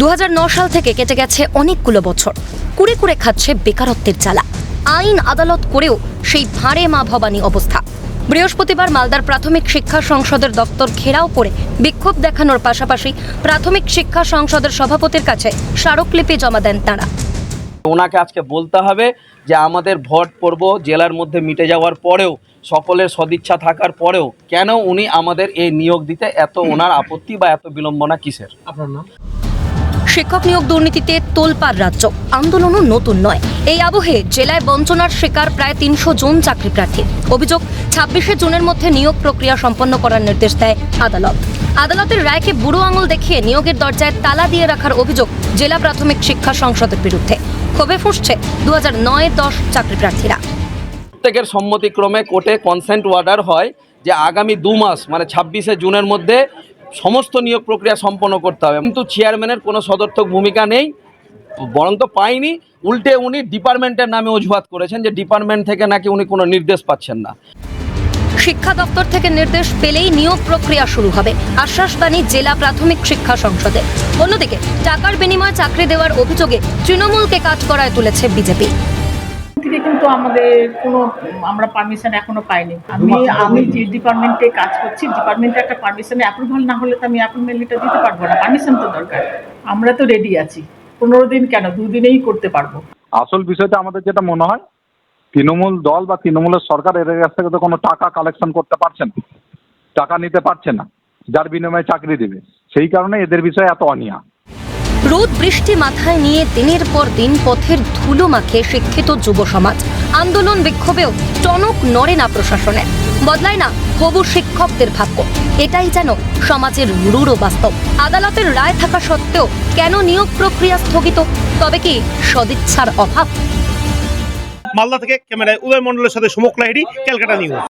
দু সাল থেকে কেটে গেছে অনেকগুলো বছর। কুড়ে কুড়ে খাচ্ছে বেকারত্বের জ্বালা। আইন আদালত করেও সেই ভাঁড়ে মা ভবানী অবস্থা। বৃহস্পতিবার মালদার প্রাথমিক শিক্ষা সংসদের দপ্তর ঘেরাও করে বিক্ষোভ দেখানোর পাশাপাশি প্রাথমিক শিক্ষা সংসদের সভাপতির কাছে স্মারকলিপি জমা দেন তাঁরা। ওনাকে আজকে বলতে হবে যে আমাদের ভোট পর্ব জেলার মধ্যে মিটে যাওয়ার পরেও সকলের সদিচ্ছা থাকার পরেও কেন উনি আমাদের এই নিয়োগ দিতে এত ওনার আপত্তি বা এত বিলম্বনা কিসের? আপনার নাম? শিক্ষক নিয়োগ দুর্নীতিতে তোলপাড় রাজ্য। আন্দোলনও নতুন নয়। এই আবহে জেলায় বঞ্চনার শিকার প্রায় তিনশো জন চাকরি প্রার্থী। অভিযোগ, ছাব্বিশে জুনের মধ্যে নিয়োগ প্রক্রিয়া সম্পন্ন করার নির্দেশ দেয় আদালত। আদালতের রায়কে বুড়ো আঙুল দেখিয়ে নিয়োগের দরজায় তালা দিয়ে রাখার অভিযোগ জেলা প্রাথমিক শিক্ষা সংসদের বিরুদ্ধে। ক্ষোভে ফুঁসছে দু হাজার নয় দশ চাকরি প্রার্থীরা। প্রত্যেকের সম্মতিক্রমে কোর্টে কনসেন্ট অর্ডার হয় যে আগামী দু মাস মানে ছাব্বিশে জুনের মধ্যে সমস্ত নিয়োগ প্রক্রিয়া সম্পন্ন করতে হবে। কিন্তু চেয়ারম্যানের কোনো সদর্থক ভূমিকা নেই, বরং তো পাইনি। উল্টে উনি ডিপার্টমেন্টের নামে অজুহাত করেছেন যে ডিপার্টমেন্ট থেকে নাকি উনি কোনো নির্দেশ পাচ্ছেন না। শিক্ষা দপ্তর থেকে নির্দেশ পেলেই নিয়োগ প্রক্রিয়া শুরু হবে। আশ্বাসবাণী জেলা প্রাথমিক শিক্ষা সংসদে। অন্যদিকে, টাকার বিনিময়ে চাকরি দেওয়ার অভিযোগে তৃণমূলকে কাজ করায় তুলেছে বিজেপি। কিন্তু আমাদের কোনো আমরা পারমিশন এখনও পাইনি। আমি আমি যে ডিপার্টমেন্টে কাজ করছি ডিপার্টমেন্টে একটা পারমিশনে অ্যাপ্রুভাল না হলে তো আমি লেটার দিতে পারব না। পারমিশন তো দরকার। আমরা তো রেডি আছি। পনেরো দিন কেন? দুদিনেই করতে পারব। আসল বিষয়টা আমাদের যেটা মনে হয় তৃণমূল দল বা তৃণমূলের সরকার এদের কাছ থেকে তো কোনো টাকা কালেকশন করতে পারছে না। টাকা নিতে পারছে না। যার বিনিময়ে চাকরি দেবে। সেই কারণে এদের বিষয়ে এত অনিয়া রোদ বৃষ্টি মাথায় নিয়ে দিনের পর দিন পথের ধুলো মাখে শিক্ষিত যুব সমাজ। আন্দোলন বিক্ষোভেও টনক নড়ে না প্রশাসনের বদলায় না হবু শিক্ষকদের ভাগ্য। এটাই যেন সমাজের রূঢ় বাস্তব। আদালতের রায় থাকা সত্ত্বেও কেন নিয়োগ প্রক্রিয়া স্থগিত? তবে কি সদিচ্ছার অভাব? মালদা থেকে ক্যামেরায় উদয় মণ্ডলের সাথে সমক লাহিড়ি ক্যালকাটা নিউজ।